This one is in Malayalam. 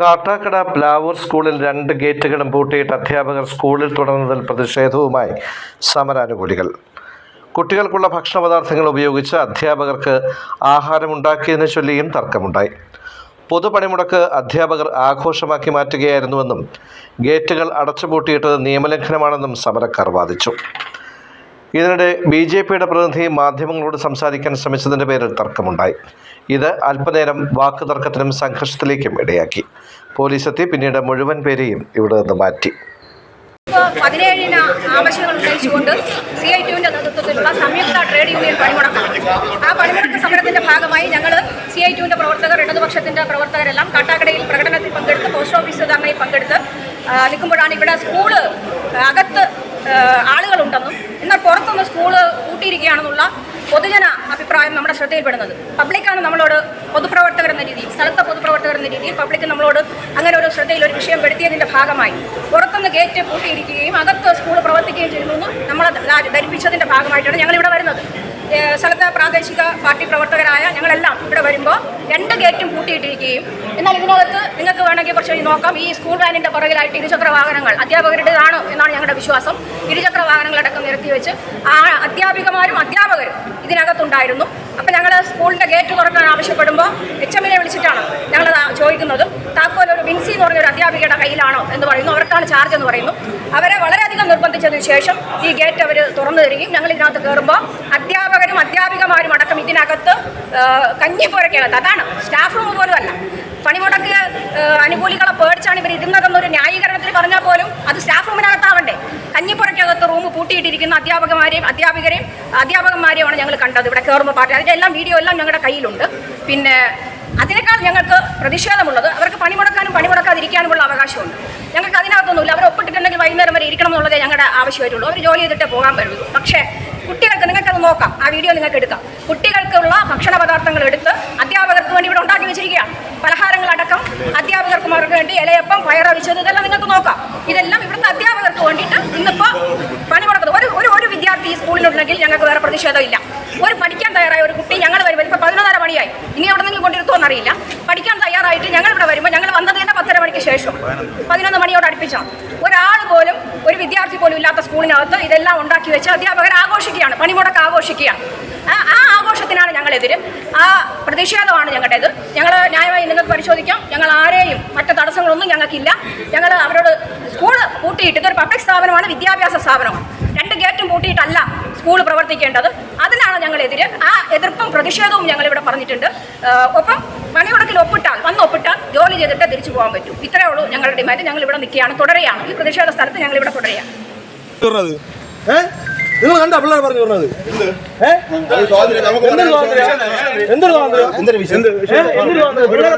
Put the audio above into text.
കാട്ടാക്കട പ്ലാവൂർ സ്കൂളിൽ രണ്ട് ഗേറ്റുകളും പൂട്ടിയിട്ട് അധ്യാപകർ സ്കൂളിൽ തുടർന്നതിൽ പ്രതിഷേധവുമായി സമരാനുകൂലികൾ. കുട്ടികൾക്കുള്ള ഭക്ഷണ പദാർത്ഥങ്ങൾ ഉപയോഗിച്ച് അധ്യാപകർക്ക് ആഹാരമുണ്ടാക്കിയതിനെ ചൊല്ലിയും തർക്കമുണ്ടായി. പൊതുപണിമുടക്ക് അധ്യാപകർ ആഘോഷമാക്കി മാറ്റുകയായിരുന്നുവെന്നും ഗേറ്റുകൾ അടച്ചുപൂട്ടിയിട്ടത് നിയമലംഘനമാണെന്നും സമരക്കാർ വാദിച്ചു. ഇതിനിടെ ബി ജെ പിയുടെ പ്രതിനിധി മാധ്യമങ്ങളോട് സംസാരിക്കാൻ ശ്രമിച്ചതിന്റെ പേരിൽ തർക്കമുണ്ടായി. ഇത് അല്പനേരം വാക്കുതർക്കത്തിനും സംഘർഷത്തിലേക്കും ഇടയാക്കി. പോലീസ് എത്തി പിന്നീട് മുഴുവൻ പേരെയും ഇവിടെ നിന്ന് മാറ്റി. പതിനേഴിന് ആവശ്യങ്ങൾ ഉന്നയിച്ചുകൊണ്ട് സി ഐ ടിയുവിന്റെ നേതൃത്വത്തിലുള്ള സംയുക്ത ട്രേഡ് യൂണിയൻ പണിമുടക്കം ആ പണിമുടക്ക് സമരത്തിന്റെ ഭാഗമായി ഞങ്ങൾ സി ഐ ടിയുവിന്റെ പ്രവർത്തകർ ഇടതുപക്ഷത്തിന്റെ പ്രവർത്തകരെല്ലാം കാട്ടാക്കടയിൽ പ്രകടനത്തിൽ പങ്കെടുത്ത് പോസ്റ്റ് ഓഫീസ് ധർണയിൽ പങ്കെടുത്ത് നിൽക്കുമ്പോഴാണ് ഇവിടെ സ്കൂൾ അകത്ത് ആളുകളുണ്ടെന്നും എന്നാൽ പുറത്തുനിന്ന് സ്കൂൾ കൂട്ടിയിരിക്കുകയാണെന്നുള്ള പൊതുജന അഭിപ്രായം നമ്മുടെ ശ്രദ്ധയിൽപ്പെടുന്നത്. പബ്ലിക്കാണ് നമ്മളോട് പൊതുപ്രവർത്തകർ എന്ന രീതിയിൽ സ്ഥലത്തെ പൊതുപ്രവർത്തകർ എന്ന രീതിയിൽ പബ്ലിക് നമ്മളോട് അങ്ങനെ ഒരു ശ്രദ്ധയിൽ ഒരു വിഷയം പെടുത്തിയതിന്റെ ഭാഗമായി. പുറത്തുനിന്ന് ഗേറ്റ് കൂട്ടിയിരിക്കുകയും അകത്ത് സ്കൂൾ പ്രവർത്തിക്കുകയും ചെയ്യുന്നു നമ്മൾ നമ്മളെ ധ- ധരിപ്പിച്ചതിന്റെ ഭാഗമായിട്ടാണ് ഞങ്ങളിവിടെ വരുന്നത്. സ്ഥലത്തെ പ്രാദേശിക പാർട്ടി പ്രവർത്തകരായ ഞങ്ങളെല്ലാം ഇവിടെ വരുമ്പോൾ രണ്ട് ഗേറ്റും പൂട്ടിയിട്ടിരിക്കുകയും എന്നാൽ ഇതിനകത്ത് നിങ്ങൾക്ക് കഴിഞ്ഞ് നോക്കാം ഈ സ്കൂൾ വാനിന്റെ പുറകിലായിട്ട് ഇരുചക്ര വാഹനങ്ങൾ അധ്യാപകരുടേതാണ് എന്നാണ് ഞങ്ങളുടെ വിശ്വാസം. ഇരുചക്ര വാഹനങ്ങളടക്കം നിരത്തി വെച്ച് ആ അധ്യാപികമാരും അധ്യാപകരും ഇതിനകത്തുണ്ടായിരുന്നു. അപ്പം ഞങ്ങൾ സ്കൂളിന്റെ ഗേറ്റ് തുറക്കാൻ ആവശ്യപ്പെടുമ്പോൾ എച്ച് എമ്മിനെ വിളിച്ചിട്ടാണ് ഞങ്ങൾ ചോദിക്കുന്നത്. താക്കോൽ ഒരു ബിൻസി എന്ന് പറഞ്ഞൊരു അധ്യാപികയുടെ കയ്യിലാണോ എന്ന് പറയുന്നു. അവർക്കാണ് ചാർജ് എന്ന് പറയുന്നു. അവരെ വളരെയധികം നിർബന്ധിച്ചതിന് ശേഷം ഈ ഗേറ്റ് അവർ തുറന്നു തരികയും ഞങ്ങൾ ഇതിനകത്ത് കയറുമ്പോൾ അധ്യാപകരും അധ്യാപികമാരും അടക്കം ഇതിനകത്ത് കഞ്ഞിപ്പുരക്കകത്ത് അതാണ് സ്റ്റാഫ് റൂം പോലും അല്ല. പണിമുടക്ക് ആ, അനുകൂലികളെ പേടിച്ചാണ് ഇവർ ഇരുന്നതെന്നൊരു ന്യായീകരണത്തിൽ പറഞ്ഞാൽ പോലും അത് സ്റ്റാഫ് റൂമിനകത്താവണ്ടേ കഞ്ഞിപ്പുറയ്ക്കകത്ത് റൂം പൂട്ടിയിട്ടിരിക്കുന്ന അധ്യാപകമാരെയും അധ്യാപികരെയും അധ്യാപകന്മാരെയുമാണ് ഞങ്ങൾ കണ്ടത്. ഇവിടെ കയറുമ്പോൾ പാർട്ടി അതിന്റെ എല്ലാം വീഡിയോ എല്ലാം ഞങ്ങളുടെ കയ്യിലുണ്ട്. പിന്നെ അതിനേക്കാൾ ഞങ്ങൾക്ക് പ്രതിഷേധമുള്ളത് അവർക്ക് പണിമുടക്കാനും പണിമുടക്കാതിരിക്കാനുമുള്ള അവകാശമുണ്ട്. ഞങ്ങൾക്ക് അതിനകത്തൊന്നുമില്ല. അവർ ഒപ്പിട്ടിട്ടുണ്ടെങ്കിൽ വൈകുന്നേരം വരെ ഇരിക്കണം എന്നുള്ളതേ ഞങ്ങളുടെ ആവശ്യമായിട്ടുള്ളൂ. അവർ ജോലി ചെയ്തിട്ടേ പോകാൻ പറ്റുള്ളൂ. പക്ഷേ കുട്ടികൾക്ക് നിങ്ങൾക്കത് നോക്കാം. ആ വീഡിയോ നിങ്ങൾക്ക് എടുക്കാം. കുട്ടികൾക്കുള്ള ഭക്ഷണ പദാർത്ഥങ്ങൾ എടുത്ത് അധ്യാപകർക്ക് വേണ്ടി ഇവിടെ ഉണ്ടാക്കി വെച്ചിരിക്കുകയാണ് പലഹാരങ്ങളടക്കം അധ്യാപകർക്കുമാർക്ക് വേണ്ടി ഇതെല്ലാം നിങ്ങൾക്ക് നോക്കാം. ഇതെല്ലാം ഇവിടുത്തെ അധ്യാപകർക്ക് വേണ്ടിയിട്ട് ഇന്നിപ്പോൾ പണിമുടക്കുന്നത് ഒരു ഒരു ഒരു വിദ്യാർത്ഥി ഈ സ്കൂളിലുണ്ടെങ്കിൽ ഞങ്ങൾക്ക് വേറെ പ്രതിഷേധമില്ല. ഒരു പഠിക്കാൻ തയ്യാറായ ഒരു കുട്ടി ഞങ്ങൾ വരുമ്പോൾ ഇപ്പോൾ പതിനൊന്നര മണിയായി. ഇനി എവിടെ നിങ്ങൾ കൊണ്ടിരുത്തുമോ എന്നറിയില്ല. പഠിക്കാൻ തയ്യാറായിട്ട് ഞങ്ങൾ ഇവിടെ വരുമ്പോൾ ഞങ്ങൾ വന്നത് തന്നെ പത്തര മണിക്ക് ശേഷം പതിനൊന്ന് മണിയോട് അടുപ്പിച്ചാണ് ഒരാൾ പോലും ഒരു വിദ്യാർത്ഥി പോലും ഇല്ലാത്ത സ്കൂളിനകത്ത് ഇതെല്ലാം ഉണ്ടാക്കി വെച്ച് അധ്യാപകർ ആഘോഷിക്കുകയാണ്. പണിമുടക്ക് ആഘോഷിക്കുകയാണ്. ആ- ആഘോഷത്തിനാണ് ഞങ്ങളെതിര് ആ പ്രതിഷേധമാണ് ഞങ്ങളുടേത്. ഞങ്ങൾ ന്യായമായി നിങ്ങൾക്ക് പരിശോധിക്കാം. ഞങ്ങൾ ഞങ്ങൾക്കില്ല ഞങ്ങൾ അവരോട് സ്കൂൾ പൂട്ടിയിട്ട് ഇതൊരു പബ്ലിക് സ്ഥാപനമാണ് വിദ്യാഭ്യാസ സ്ഥാപനം രണ്ട് ഗേറ്റും പൂട്ടിയിട്ടല്ല സ്കൂൾ പ്രവർത്തിക്കേണ്ടത്. അതിനാണ് ഞങ്ങളെതിരെ ആ എതിർപ്പും പ്രതിഷേധവും ഞങ്ങൾ ഇവിടെ പറഞ്ഞിട്ടുണ്ട് ഒപ്പം പണിമുടക്കിൽ ഒപ്പിട്ടാൽ വന്ന് ഒപ്പിട്ടാൽ ജോലി ചെയ്തിട്ട് തിരിച്ചു പോകാൻ പറ്റും. ഇത്രയേ ഉള്ളൂ ഞങ്ങളുടെ ഡിമാൻഡ്. ഞങ്ങൾ ഇവിടെ നിൽക്കുകയാണ് തുടരുകയാണ്. ഈ പ്രതിഷേധ സ്ഥലത്ത് ഞങ്ങൾ ഇവിടെ തുടരുകയാണ് നിങ്ങൾ കണ്ട പിള്ളേർ പറഞ്ഞു പറഞ്ഞത്? എന്തൊരു സ്വാതന്ത്ര്യം? എന്തൊരു? പിള്ളേരെ